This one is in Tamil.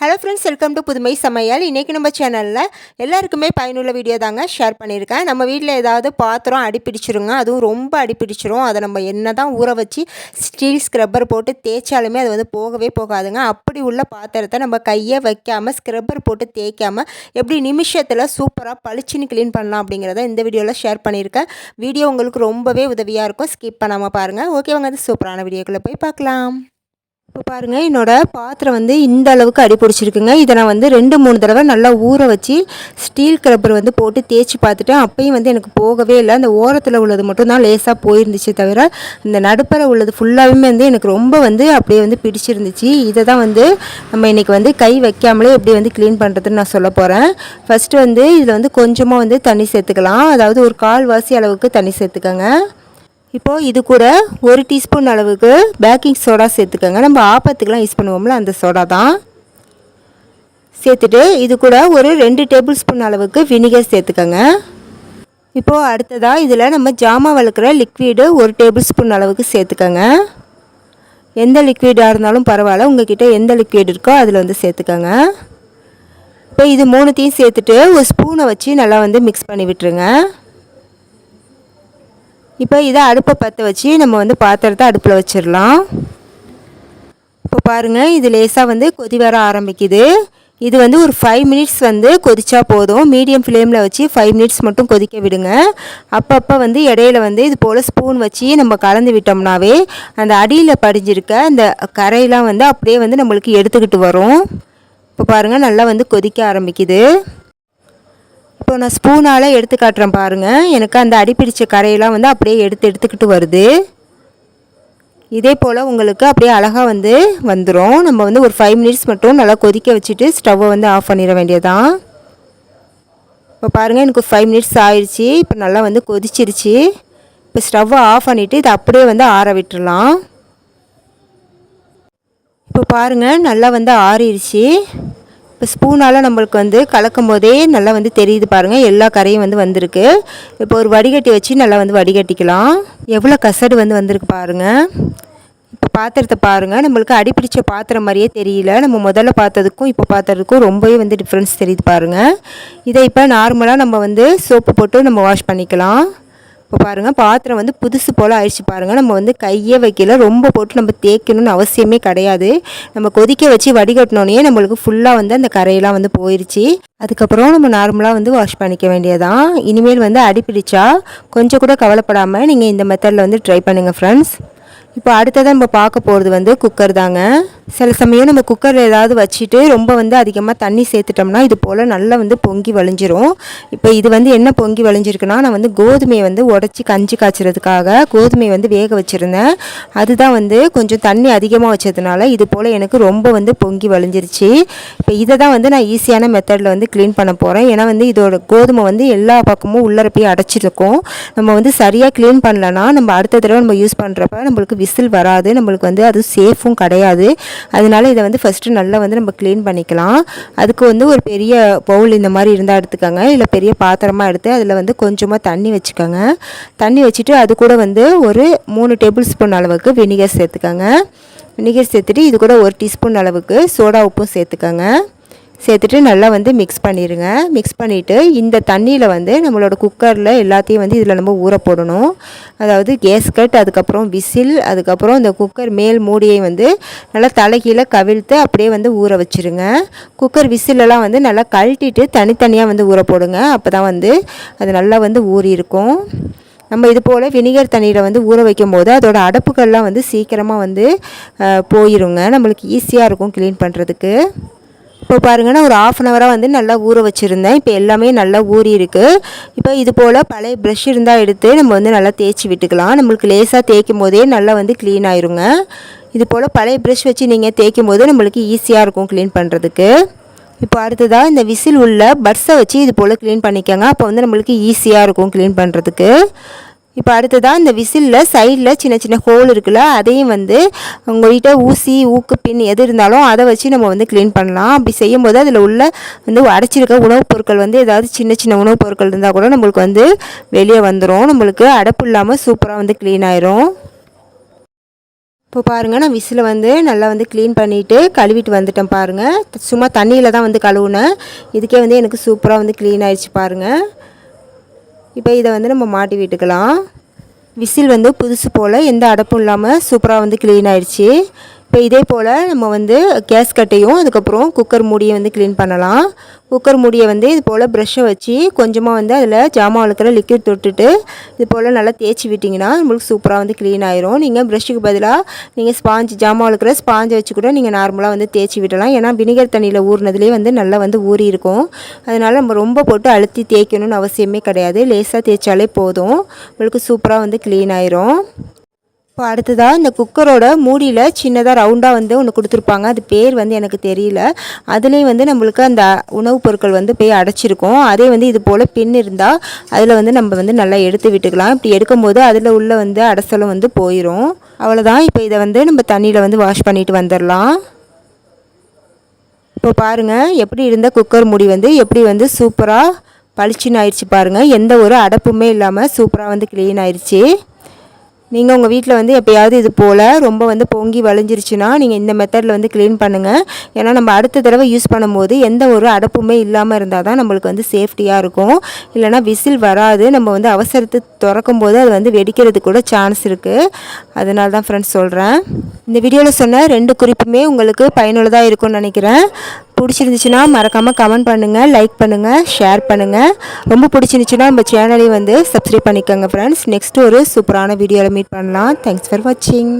ஹலோ ஃப்ரெண்ட்ஸ் வெல்கம் டு புதுமை சமையல். இன்றைக்கி நம்ம சேனலில் எல்லாருக்குமே பயனுள்ள வீடியோ தாங்க ஷேர் பண்ணியிருக்கேன். நம்ம வீட்டில் ஏதாவது பாத்திரம் அடிப்பிடிச்சிருங்க அதுவும் ரொம்ப அடிப்பிடிச்சிரும். அதை நம்ம என்ன தான் ஊற வச்சு ஸ்டீல் ஸ்க்ரப்பர் போட்டு தேய்ச்சாலுமே அது வந்து போகவே போகாதுங்க. அப்படி உள்ள பாத்திரத்தை நம்ம கையை வைக்காமல் ஸ்க்ரப்பர் போட்டு தேய்க்காமல் எப்படி நிமிஷத்தில் சூப்பராக பளிச்சுன்னு க்ளீன் பண்ணலாம் அப்படிங்கிறத இந்த வீடியோவில் ஷேர் பண்ணியிருக்கேன். வீடியோ உங்களுக்கு ரொம்பவே உதவியாக இருக்கும். ஸ்கிப் பண்ணாமல் பாருங்கள் ஓகேவாங்க அது சூப்பரான வீடியோக்குள்ளே போய் பார்க்கலாம். இப்போ பாருங்கள் என்னோடய பாத்திரம் வந்து இந்த அளவுக்கு அடி பிடிச்சிருக்குங்க. இதை நான் வந்து ரெண்டு மூணு தடவை நல்லா ஊற வச்சு ஸ்டீல் கிரப்பர் வந்து போட்டு தேய்ச்சி பார்த்துட்டேன். அப்பையும் வந்து எனக்கு போகவே இல்லை. அந்த ஓரத்தில் உள்ளது மட்டும் தான் லேசாக போயிருந்துச்சு தவிர இந்த நடுப்பற உள்ளது ஃபுல்லாகவே வந்து எனக்கு ரொம்ப வந்து அப்படியே வந்து பிடிச்சிருந்துச்சு. இதை தான் வந்து நம்ம இன்றைக்கி வந்து கை வைக்காமலே எப்படி வந்து க்ளீன் பண்ணுறதுன்னு நான் சொல்ல போகிறேன் ஃபஸ்ட்டு வந்து இதில் வந்து கொஞ்சமாக வந்து தண்ணி சேர்த்துக்கலாம். அதாவது ஒரு கால் வாசி அளவுக்கு தண்ணி சேர்த்துக்கோங்க. இப்போது இது கூட ஒரு டீஸ்பூன் அளவுக்கு பேக்கிங் சோடா சேர்த்துக்கோங்க. நம்ம ஆப்பத்துக்கெலாம் யூஸ் பண்ணுவோம்ல அந்த சோடா தான். சேர்த்துட்டு இது கூட ஒரு ரெண்டு டேபிள் ஸ்பூன் அளவுக்கு வினிகர் சேர்த்துக்கோங்க. இப்போது அடுத்ததாக இதில் நம்ம ஜாமா வளர்க்குற லிக்விடு ஒரு டேபிள் ஸ்பூன் அளவுக்கு சேர்த்துக்கோங்க. எந்த லிக்விடாக இருந்தாலும் பரவாயில்ல உங்கள்கிட்ட எந்த லிக்விட் இருக்கோ அதில் வந்து சேர்த்துக்கோங்க. இப்போ இது மூணுத்தையும் சேர்த்துட்டு ஒரு ஸ்பூனை வச்சு நல்லா வந்து மிக்ஸ் பண்ணி விட்டுருங்க. இப்போ இதை அடுப்பை பற்ற வச்சு நம்ம வந்து பாத்திரத்தை அடுப்பில் வச்சிடலாம். இப்போ பாருங்கள் இது லேசாக வந்து கொதி வர ஆரம்பிக்குது. இது வந்து ஒரு ஃபைவ் மினிட்ஸ் வந்து கொதிச்சா போதும். மீடியம் ஃப்ளேமில் வச்சு ஃபைவ் மினிட்ஸ் மட்டும் கொதிக்க விடுங்க. அப்பப்போ வந்து இடையில வந்து இது போல் ஸ்பூன் வச்சு நம்ம கலந்து விட்டோம்னாவே அந்த அடியில் படிஞ்சிருக்க அந்த கரையெல்லாம் வந்து அப்படியே வந்து நம்மளுக்கு எடுத்துக்கிட்டு வரும். இப்போ பாருங்கள் நல்லா வந்து கொதிக்க ஆரம்பிக்குது. இப்போ நான் ஸ்பூனால் எடுத்து காட்டுறேன் பாருங்கள் எனக்கு அந்த அடிப்பிடிச்ச கரையெல்லாம் வந்து அப்படியே எடுத்து எடுத்துக்கிட்டு வருது. இதே போல் உங்களுக்கு அப்படியே அழகாக வந்து வந்துடும் நம்ம வந்து ஒரு ஃபைவ் மினிட்ஸ் மட்டும் நல்லா கொதிக்க வச்சுட்டு ஸ்டவ்வை வந்து ஆஃப் பண்ணிட வேண்டியதான் இப்போ பாருங்கள் எனக்கு ஃபைவ் மினிட்ஸ் ஆயிடுச்சு இப்போ நல்லா வந்து கொதிச்சிருச்சு. இப்போ ஸ்டவ்வை ஆஃப் பண்ணிவிட்டு இதை அப்படியே வந்து ஆற விட்டுடலாம் இப்போ பாருங்கள் நல்லா வந்து ஆறிடுச்சு இப்போ ஸ்பூனால் நம்மளுக்கு வந்து கலக்கும் போதே நல்லா வந்து தெரியுது பாருங்கள் எல்லா கரையும் வந்து வந்திருக்கு. இப்போ ஒரு வடிகட்டி வச்சு நல்லா வந்து வடிகட்டிக்கலாம். எவ்வளோ கசடு வந்து வந்திருக்கு பாருங்கள் இப்போ பாத்திரத்தை பாருங்கள் நம்மளுக்கு அடிப்பிடிச்ச பாத்திரம் மாதிரியே தெரியல. நம்ம முதல்ல பார்த்ததுக்கும் இப்போ பார்த்ததுக்கும் ரொம்பவே வந்து டிஃப்ரென்ஸ் தெரியுது பாருங்கள் இதை இப்போ நார்மலாக நம்ம வந்து சோப்பு போட்டு நம்ம வாஷ் பண்ணிக்கலாம். இப்போ பாருங்கள் பாத்திரம் வந்து புதுசு போல் ஆயிடுச்சு பாருங்கள் நம்ம வந்து கையே வைக்கல ரொம்ப போட்டு நம்ம தேய்க்கணும்னு அவசியமே கிடையாது. நம்ம கொதிக்க வச்சு வடிகட்டினோடனே நம்மளுக்கு ஃபுல்லாக வந்து அந்த கரையெல்லாம் வந்து போயிடுச்சு அதுக்கப்புறம் நம்ம நார்மலாக வந்து வாஷ் பண்ணிக்க வேண்டியதான் இனிமேல் வந்து அடிப்பிடிச்சா கொஞ்சம் கூட கவலைப்படாமல் நீங்கள் இந்த மெத்தடில் வந்து ட்ரை பண்ணுங்கள் ஃப்ரெண்ட்ஸ் இப்போ அடுத்ததாக நம்ம பார்க்க போகிறது வந்து குக்கர் தாங்க. சில சமயம் நம்ம குக்கரில் ஏதாவது வச்சுட்டு ரொம்ப வந்து அதிகமாக தண்ணி சேர்த்துட்டோம்னா இது போல் நல்லா வந்து பொங்கி வழிஞ்சிரும். இப்போ இது வந்து என்ன பொங்கி வழிஞ்சிருக்குன்னா நான் வந்து கோதுமையை வந்து உடச்சி கஞ்சி காய்ச்சறதுக்காக கோதுமையை வந்து வேக வச்சுருந்தேன். அதுதான் வந்து கொஞ்சம் தண்ணி அதிகமாக வச்சதுனால இது போல் எனக்கு ரொம்ப வந்து பொங்கி வழிஞ்சிருச்சு. இப்போ இதை தான் வந்து நான் ஈஸியான மெத்தடில் வந்து க்ளீன் பண்ண போகிறேன் ஏன்னா வந்து இதோட கோதுமை வந்து எல்லா பக்கமும் உள்ளர போய் அடைச்சிருக்கும். நம்ம வந்து சரியாக க்ளீன் பண்ணலன்னா நம்ம அடுத்த தடவை நம்ம யூஸ் பண்ணுறப்ப நம்மளுக்கு விசில் வராது. நம்மளுக்கு வந்து அது சேஃபும் கிடையாது. அதனால இதை வந்து ஃபஸ்ட்டு நல்லா வந்து நம்ம க்ளீன் பண்ணிக்கலாம். அதுக்கு வந்து ஒரு பெரிய பவுல் இந்த மாதிரி இருந்தால் எடுத்துக்கோங்க. இல்லை பெரிய பாத்திரமாக எடுத்து அதில் வந்து கொஞ்சமாக தண்ணி வச்சுக்கோங்க. தண்ணி வச்சுட்டு அது கூட வந்து ஒரு மூணு டேபிள் ஸ்பூன் அளவுக்கு வினிகர் சேர்த்துக்கோங்க. வினிகர் சேர்த்துட்டு இது கூட ஒரு டீஸ்பூன் அளவுக்கு சோடா உப்பும் சேர்த்துக்கோங்க. சேர்த்துட்டு நல்லா வந்து மிக்ஸ் பண்ணிடுங்க மிக்ஸ் பண்ணிவிட்டு இந்த தண்ணியில் வந்து நம்மளோட குக்கரில் எல்லாத்தையும் வந்து இதில் நம்ம ஊற போடணும். அதாவது கேஸ்கட் அதுக்கப்புறம் விசில் அதுக்கப்புறம் இந்த குக்கர் மேல் மூடியை வந்து நல்லா தலைகீழ கவிழ்த்து அப்படியே வந்து ஊற வச்சுருங்க. குக்கர் விசிலெல்லாம் வந்து நல்லா கழட்டிட்டு தனித்தனியாக வந்து ஊற போடுங்க. அப்போ தான் வந்து அது நல்லா வந்து ஊறி இருக்கும். நம்ம இது போல் வினிகர் தண்ணியில் வந்து ஊற வைக்கும் போது அதோட அடப்புகள்லாம் வந்து சீக்கிரமாக வந்து போயிருங்க. நம்மளுக்கு ஈஸியாக இருக்கும் க்ளீன் பண்ணுறதுக்கு இப்போ பாருங்கன்னா ஒரு ஆஃப் அன் ஹவராக வந்து நல்லா ஊற வச்சுருந்தேன். இப்போ எல்லாமே நல்லா ஊறி இருக்குது இப்போ இது போல் பழைய ப்ரஷ் இருந்தால் எடுத்து நம்ம வந்து நல்லா தேய்ச்சி விட்டுக்கலாம். நம்மளுக்கு லேசாக தேய்க்கும் போதே நல்லா வந்து க்ளீன் ஆயிருங்க. இது போல் பழைய ப்ரஷ் வச்சு நீங்கள் தேய்க்கும் போது நம்மளுக்கு ஈஸியாக இருக்கும் க்ளீன் பண்ணுறதுக்கு இப்போ அடுத்ததாக இந்த விசில் உள்ள பட்ஸை வச்சு இது போல் க்ளீன் பண்ணிக்கோங்க. அப்போ வந்து நம்மளுக்கு ஈஸியாக இருக்கும் க்ளீன் பண்ணுறதுக்கு இப்போ அடுத்ததாக இந்த விசிலில் சைடில் சின்ன சின்ன ஹோல் இருக்குல்ல அதையும் வந்து உங்கள்கிட்ட ஊசி ஊக்கு பின் எது இருந்தாலும் அதை வச்சு நம்ம வந்து க்ளீன் பண்ணலாம். அப்படி செய்யும் போது அதில் உள்ள வந்து அடைச்சிருக்க உணவுப் பொருட்கள் வந்து ஏதாவது சின்ன சின்ன உணவுப் பொருட்கள் இருந்தால் கூட நம்மளுக்கு வந்து வெளியே வந்துடும் நம்மளுக்கு அடப்பு இல்லாமல் சூப்பராக வந்து க்ளீன் ஆயிரும். இப்போ பாருங்கள் நான் விசிலை வந்து நல்லா வந்து க்ளீன் பண்ணிவிட்டு கழுவிட்டு வந்துட்டேன் பாருங்கள் சும்மா தண்ணியில் தான் வந்து கழுவுனேன். இதுக்கே வந்து எனக்கு சூப்பராக வந்து க்ளீன் ஆயிடுச்சு பாருங்கள் இப்போ இதை வந்து நம்ம மாட்டி விட்டுக்கலாம். விசில் வந்து புதுசு போல் எந்த அடப்பும் இல்லாமல் சூப்பராக வந்து க்ளீன் ஆயிடுச்சு. இப்போ இதே போல் நம்ம வந்து கேஸ் கட்டையும் அதுக்கப்புறம் குக்கர் மூடியை வந்து க்ளீன் பண்ணலாம். குக்கர் மூடியை வந்து இது போல் ப்ரெஷ்ஷை வச்சு கொஞ்சமாக வந்து அதில் ஜாமான் வளர்க்குற லிக்விட் தொட்டுட்டு இது போல் நல்லா தேய்ச்சி விட்டிங்கன்னா நம்மளுக்கு சூப்பராக வந்து க்ளீன் ஆயிரும். நீங்கள் ப்ரெஷ்ஷுக்கு பதிலாக நீங்கள் ஸ்பாஞ்சு ஜாமான் வளர்க்குற ஸ்பாஞ்சை வச்சு கூட நீங்கள் நார்மலாக வந்து தேய்ச்சி விடலாம். ஏன்னா வினிகர் தண்ணியில் ஊறினதுலேயே வந்து நல்லா வந்து ஊறி இருக்கும். அதனால் நம்ம ரொம்ப போட்டு அழுத்தி தேய்க்கணும்னு அவசியமே கிடையாது. லேசாக தேய்ச்சாலே போதும். உங்களுக்கு சூப்பராக வந்து க்ளீன் ஆயிரும். இப்போ அடுத்ததாக இந்த குக்கரோட மூடியில் சின்னதாக ரவுண்டாக வந்து ஒன்று கொடுத்துருப்பாங்க. அது பேர் வந்து எனக்கு தெரியல. அதுலேயும் வந்து நம்மளுக்கு அந்த உணவுப் பொருட்கள் வந்து போய் அடைச்சிருக்கும். அதே வந்து இது போல் பின் இருந்தால் அதில் வந்து நம்ம வந்து நல்லா எடுத்து விட்டுக்கலாம். இப்படி எடுக்கும்போது அதில் உள்ள வந்து அடைசலும் வந்து போயிடும் அவ்வளோதான் இப்போ இதை வந்து நம்ம தண்ணியில் வந்து வாஷ் பண்ணிட்டு வந்துடலாம். இப்போ பாருங்கள் எப்படி இருந்த குக்கர் மூடி வந்து எப்படி வந்து சூப்பராக பளிச்சுன்னு ஆயிடுச்சு பாருங்கள் எந்த ஒரு அடப்புமே இல்லாமல் சூப்பராக வந்து க்ளீன் ஆயிடுச்சு. நீங்கள் உங்கள் வீட்டில் வந்து எப்போயாவது இது போல் ரொம்ப வந்து பொங்கி வளைஞ்சிருச்சுன்னா நீங்கள் இந்த மெத்தடில் வந்து க்ளீன் பண்ணுங்கள் ஏன்னா நம்ம அடுத்த தடவை யூஸ் பண்ணும்போது எந்த ஒரு அடப்புமே இல்லாமல் இருந்தால் தான் நம்மளுக்கு வந்து சேஃப்டியாக இருக்கும். இல்லைனா விசில் வராது. நம்ம வந்து அவசரத்து திறக்கும் போது அது வந்து வெடிக்கிறதுக்கு கூட சான்ஸ் இருக்குது அதனால தான் ஃப்ரெண்ட்ஸ் சொல்கிறேன் இந்த வீடியோவில் சொன்ன ரெண்டு குறிப்புமே உங்களுக்கு பயனுள்ளதாக இருக்கும்னு நினைக்கிறேன். பிடிச்சிருந்துச்சுன்னா மறக்காமல் கமெண்ட் பண்ணுங்கள் லைக் பண்ணுங்கள் ஷேர் பண்ணுங்கள் ரொம்ப பிடிச்சிருந்துச்சுன்னா நம்ம சேனலையும் வந்து சப்ஸ்கிரைப் பண்ணிக்கோங்க ஃப்ரெண்ட்ஸ் நெக்ஸ்ட் ஒரு சூப்பரான வீடியோவில் மீட் பண்ணலாம். தேங்க்ஸ் ஃபார் வாட்சிங்